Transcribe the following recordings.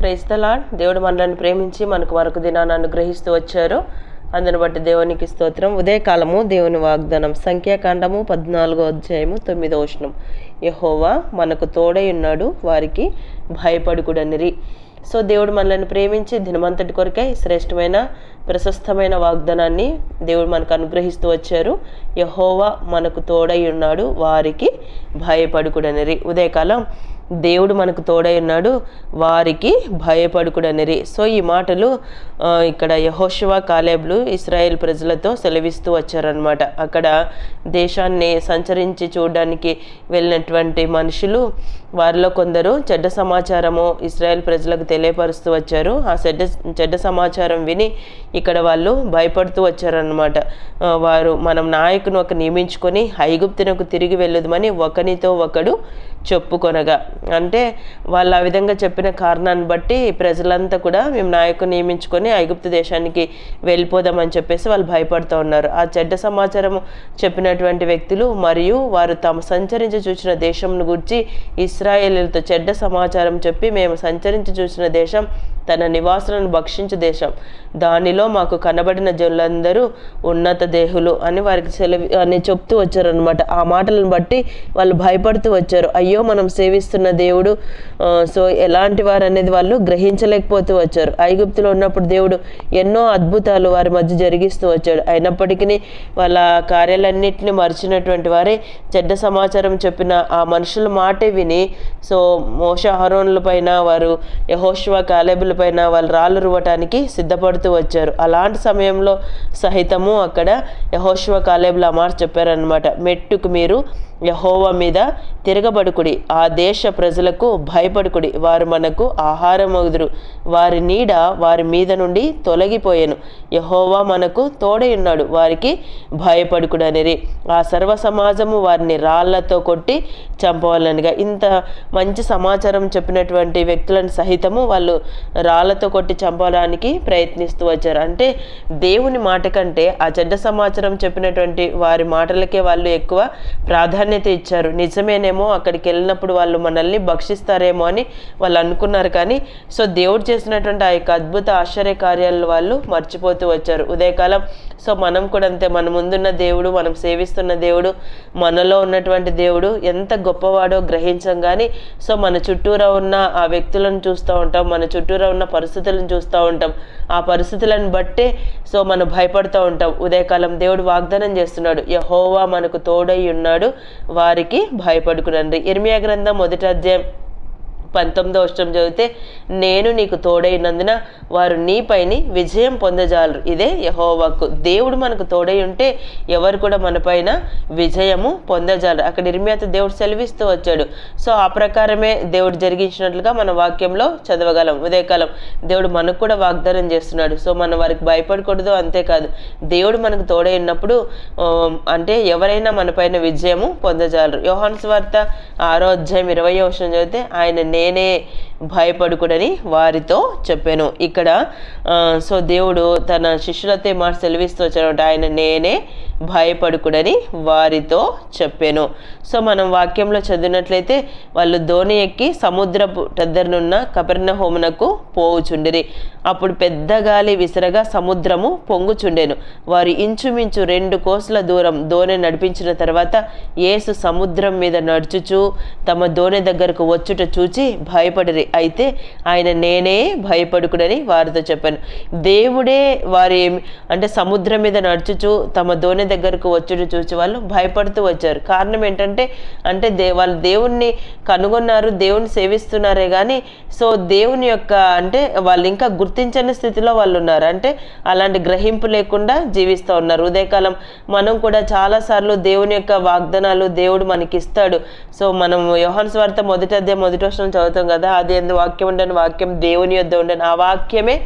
Praise దేవుడు మనల్ని ప్రేమించి మనకు మరొక దినాన్ని అనుగ్రహిస్తూ వచ్చారు. అందుని బట్టి దేవునికి స్తోత్రం. ఉదయకాలము దేవుని వాగ్దానం. సంఖ్యాకాండము పద్నాలుగో అధ్యాయము తొమ్మిదో వచనం. యహోవా మనకు తోడై ఉన్నాడు వారికి భయపడుకుడనిరి. సో దేవుడు మనల్ని ప్రేమించి దినమంతటి కొరకై శ్రేష్టమైన ప్రశస్తమైన వాగ్దానాన్ని దేవుడు మనకు అనుగ్రహిస్తూ వచ్చారు. యహోవా మనకు తోడై ఉన్నాడు వారికి భయపడుకుడనిరి. ఉదయకాలం దేవుడు మనకు తోడై ఉన్నాడు వారికి భయపడుకుడనిరి సో ఈ మాటలు ఇక్కడ యహోషివా కాలేబ్లు ఇస్రాయేల్ ప్రజలతో సెలవిస్తూ వచ్చారనమాట అక్కడ దేశాన్ని సంచరించి చూడడానికి వెళ్ళినటువంటి మనుషులు వారిలో కొందరు చెడ్డ సమాచారము ఇస్రాయేల్ ప్రజలకు తెలియపరుస్తూ వచ్చారు. ఆ చెడ్డ చెడ్డ సమాచారం విని ఇక్కడ వాళ్ళు భయపడుతూ వచ్చారనమాట వారు మనం నాయకును ఒక నియమించుకొని ఐగుప్తునకు తిరిగి వెళ్ళదుమని ఒకనితో ఒకడు చెప్పుకొనగా అంటే వాళ్ళు ఆ విధంగా చెప్పిన కారణాన్ని బట్టి ప్రజలంతా కూడా మేము నాయకుని నియమించుకొని ఐగుప్తు దేశానికి వెళ్ళిపోదామని చెప్పేసి వాళ్ళు భయపడుతూ ఉన్నారు. ఆ చెడ్డ సమాచారం చెప్పినటువంటి వ్యక్తులు మరియు వారు తాము సంచరించి చూసిన దేశంను గురించి ఇస్రాయేలీలతో చెడ్డ సమాచారం చెప్పి మేము సంచరించి చూసిన దేశం తన నివాసులను భక్షించు దేశం. దానిలో మాకు కనబడిన జనులందరూ ఉన్నత దేహులు అని వారికి సెలవి అని చెప్తూ వచ్చారనమాట ఆ మాటలను బట్టి వాళ్ళు భయపడుతూ వచ్చారు. అయ్యో మనం సేవిస్తున్న దేవుడు సో ఎలాంటి వారు అనేది వాళ్ళు గ్రహించలేకపోతూ వచ్చారు. ఐగుప్తులో ఉన్నప్పుడు దేవుడు ఎన్నో అద్భుతాలు వారి మధ్య జరిగిస్తూ వచ్చాడు. అయినప్పటికీ వాళ్ళ కార్యాలన్నింటినీ మర్చినటువంటి వారే చెడ్డ సమాచారం చెప్పిన ఆ మనుషుల మాటే విని సో మోష హరోన్ల పైన వారు యహోష్వా కాలేబుల పైన వాళ్ళు రాళ్ళు రువ్వటానికి సిద్ధపడుతూ వచ్చారు. అలాంటి సమయంలో సహితము అక్కడ యహోష్వ కాలేబులు అమార్ చెప్పారనమాట మెట్టుకు మీరు యహోవ మీద తిరగబడుకుడి. ఆ దేశ ప్రజలకు భయపడుకుడి. వారు మనకు ఆహారమగుదురు. వారి నీడ వారి మీద నుండి తొలగిపోయాను. యహోవా మనకు తోడై ఉన్నాడు వారికి భయపడుకుడనిరి. ఆ సర్వ సమాజము వారిని రాళ్ళతో కొట్టి చంపవాలనిగా. ఇంత మంచి సమాచారం చెప్పినటువంటి వ్యక్తులను సహితము వాళ్ళు రాళ్ళతో కొట్టి చంపడానికి ప్రయత్నిస్తూ వచ్చారు. అంటే దేవుని మాట కంటే ఆ చెడ్డ సమాచారం చెప్పినటువంటి వారి మాటలకే వాళ్ళు ఎక్కువ ప్రాధాన్యత ప్రాధాన్యత ఇచ్చారు. నిజమేనేమో అక్కడికి వెళ్ళినప్పుడు వాళ్ళు మనల్ని భక్షిస్తారేమో అని వాళ్ళు అనుకున్నారు కానీ సో దేవుడు చేసినటువంటి ఆ యొక్క అద్భుత ఆశ్చర్య కార్యాలను వాళ్ళు మర్చిపోతూ వచ్చారు. ఉదయకాలం సో మనం కూడా అంతే మన ముందున్న దేవుడు మనం సేవిస్తున్న దేవుడు మనలో ఉన్నటువంటి దేవుడు ఎంత గొప్పవాడో గ్రహించం కానీ సో మన చుట్టూరా ఉన్న ఆ వ్యక్తులను చూస్తూ ఉంటాం మన చుట్టూరా ఉన్న పరిస్థితులను చూస్తూ ఉంటాం. ఆ పరిస్థితులను బట్టే సో మనం భయపడుతూ ఉంటాం. ఉదయకాలం దేవుడు వాగ్దానం చేస్తున్నాడు. యహోవా మనకు తోడై ఉన్నాడు. వారికి భయపడుకునండి. ఇర్మియా గ్రంథం మొదటి అధ్యాయం పంతొమ్మిదో అష్టం చదివితే నేను నీకు తోడైనందున వారు నీపైని విజయం పొందజాలరు. ఇదే యహోవాకు. దేవుడు మనకు తోడై ఉంటే ఎవరు కూడా మనపైన విజయము పొందజాలరు. అక్కడ ఇర్మియాత దేవుడు సెలవిస్తూ వచ్చాడు. సో ఆ ప్రకారమే దేవుడు జరిగించినట్లుగా మన వాక్యంలో చదవగలం. ఉదయకాలం దేవుడు మనకు కూడా వాగ్దానం చేస్తున్నాడు. సో మనం వారికి భయపడకూడదు అంతేకాదు. దేవుడు మనకు తోడై ఉన్నప్పుడు అంటే ఎవరైనా మనపైన విజయము పొందజాలరు. యోహాన్స్ వార్త ఆరో అధ్యాయం ఇరవై వచనం చదివితే ఆయన నేనే భయపడుకుడని వారితో చెప్పాను. ఇక్కడ సో దేవుడు తన శిష్యులతో మాట సెలవిస్తూ వచ్చాడు ఆయన నేనే భయపడుకుడని వారితో చెప్పాను. సో మనం వాక్యంలో చదివినట్లయితే వాళ్ళు ధోని ఎక్కి సముద్రపు దగ్గరనున్న కపెర్ణ హోమునకు పోవుచుండిరి. అప్పుడు పెద్ద గాలి విసరగా సముద్రము పొంగుచుండెను. వారు ఇంచుమించు రెండు కోసుల దూరం దోణి నడిపించిన తర్వాత యేసు సముద్రం మీద నడుచుచు తమ దోణి దగ్గరకు వచ్చుట చూచి భయపడిరి. అయితే ఆయన నేనే భయపడుకుడని వారితో చెప్పాను. దేవుడే వారి అంటే సముద్రం మీద నడుచుచు తమ దోణి దగ్గరకు వచ్చుడు చూసి వాళ్ళు భయపడుతూ వచ్చారు. కారణం ఏంటంటే అంటే దే వాళ్ళు దేవుణ్ణి కనుగొన్నారు దేవుణ్ణి సేవిస్తున్నారే కానీ సో దేవుని యొక్క అంటే వాళ్ళు ఇంకా గుర్తించని స్థితిలో వాళ్ళు ఉన్నారు. అంటే అలాంటి గ్రహింపు లేకుండా జీవిస్తూ ఉన్నారు. ఉదయకాలం మనం కూడా చాలాసార్లు దేవుని యొక్క వాగ్దానాలు దేవుడు మనకి ఇస్తాడు సో మనం యోహాన్ స్వార్థ మొదటి అధ్యాయం మొదటి వర్షం చదువుతాం కదా అది ఎందు వాక్యం ఉండని వాక్యం దేవుని యొద్ద ఉండని. ఆ వాక్యమే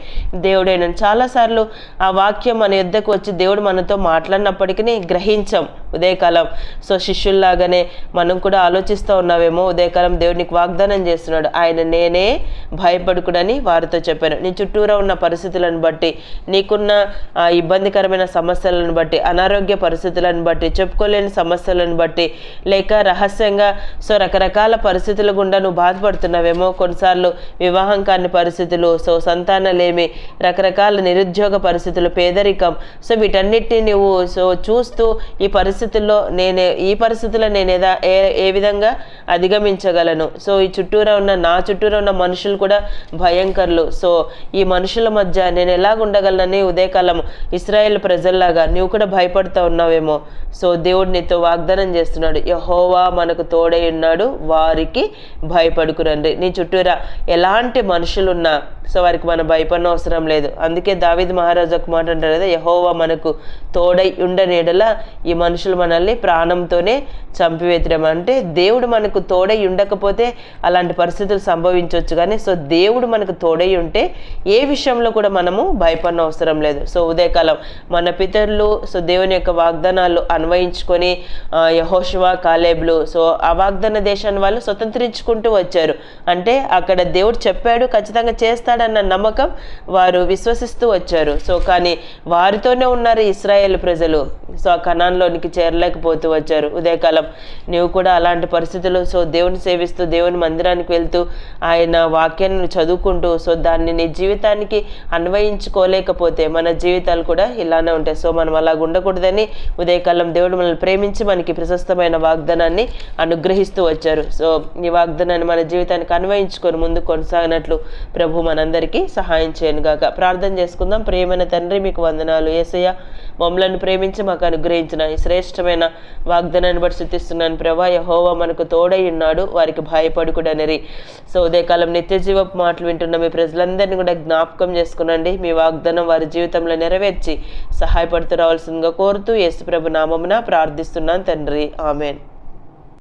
దేవుడైన చాలాసార్లు ఆ వాక్యం మన యొద్దకు వచ్చి దేవుడు మనతో మాట్లాడినప్పటికీ గ్రహించాం ఉదయకాలం. సో శిష్యుల్లాగానే మనం కూడా ఆలోచిస్తూ ఉన్నావేమో ఉదయకాలం దేవునికి వాగ్దానం చేస్తున్నాడు. ఆయన నేనే భయపడుకుడని వారితో చెప్పాను. నీ చుట్టూరా ఉన్న పరిస్థితులను బట్టి నీకున్న ఇబ్బందికరమైన సమస్యలను బట్టి అనారోగ్య పరిస్థితులను బట్టి చెప్పుకోలేని సమస్యలను బట్టి లేక రహస్యంగా సో రకరకాల పరిస్థితుల గుండా నువ్వు బాధపడుతున్నావేమో. కొన్నిసార్లు వివాహం కాని పరిస్థితులు సో సంతానలేమి రకరకాల నిరుద్యోగ పరిస్థితులు పేదరికం సో వీటన్నిటిని నువ్వు సో చూస్తూ ఈ పరిస్థితుల్లో నేను ఈ పరిస్థితుల్లో నేను ఏదా ఏ ఏ విధంగా అధిగమించగలను? సో ఈ చుట్టూరా ఉన్న నా చుట్టూరా ఉన్న మనుషులు కూడా భయంకరులు. సో ఈ మనుషుల మధ్య నేను ఎలాగ ఉండగలనని ఉదయకాలం ఇస్రాయేల్ ప్రజల్లాగా నువ్వు కూడా భయపడుతూ ఉన్నావేమో. సో దేవుడు నీతో వాగ్దానం చేస్తున్నాడు. యహోవా మనకు తోడై ఉన్నాడు వారికి భయపడుకురండి. నీ చుట్టూరా ఎలాంటి మనుషులున్నా సో వారికి మనం భయపడిన అవసరం లేదు. అందుకే దావిద్ మహారాజు ఒక మాట అంటారు కదా యహోవా మనకు తోడై ఎడల ఈ మనుషులు మనల్ని ప్రాణంతోనే చంపివేతడం అంటే దేవుడు మనకు తోడై ఉండకపోతే అలాంటి పరిస్థితులు సంభవించవచ్చు కానీ సో దేవుడు మనకు తోడై ఉంటే ఏ విషయంలో కూడా మనము భయపడిన అవసరం లేదు. సో ఉదయకాలం మన పితరులు సో దేవుని యొక్క వాగ్దానాలు అన్వయించుకొని ఆ, కాలేబ్లు కాలేబులు సో ఆ వాగ్దాన దేశాన్ని వాళ్ళు స్వతంత్రించుకుంటూ వచ్చారు. అంటే అక్కడ దేవుడు చెప్పాడు ఖచ్చితంగా చేస్తాడన్న నమ్మకం వారు విశ్వసిస్తూ వచ్చారు. సో కానీ వారితోనే ఉన్నారు ఇస్రాయేల్ ప్రజలు. కణాన్లోనికి చేరలేకపోతూ వచ్చారు. ఉదయకాలం నీవు కూడా అలాంటి పరిస్థితులు సో దేవుని సేవిస్తూ దేవుని మందిరానికి వెళ్తూ ఆయన వాక్యాన్ని చదువుకుంటూ సో దాన్ని నీ జీవితానికి అన్వయించుకోలేకపోతే మన జీవితాలు కూడా ఇలానే ఉంటాయి. సో మనం అలాగ ఉండకూడదని ఉదయకాలం దేవుడు మనల్ని ప్రేమించి మనకి ప్రశస్తమైన వాగ్దానాన్ని అనుగ్రహిస్తూ వచ్చారు. సో ఈ వాగ్దానాన్ని మన జీవితానికి అన్వయించుకొని ముందు కొనసాగినట్లు ప్రభు మనందరికీ సహాయం చేయను గాక ప్రార్థన చేసుకుందాం. ప్రేమైన తండ్రి మీకు వందనాలు. ఏసయ్య మమ్మలను ప్రేమించి మాకు అనుగ్రహించిన ఈ శ్రేష్టమైన వాగ్దానాన్ని బట్టి శుద్ధిస్తున్నాను ప్రభా. యహోవా మనకు తోడై ఉన్నాడు వారికి భయపడుకుడనిరి. సో ఉదయకాలం నిత్య జీవపు మాటలు వింటున్న మీ ప్రజలందరినీ కూడా జ్ఞాపకం చేసుకునండి. మీ వాగ్దానం వారి జీవితంలో నెరవేర్చి సహాయపడుతూ రావాల్సిందిగా కోరుతూ యేసుప్రభు నామమున ప్రార్థిస్తున్నాను తండ్రి. ఆమెన్.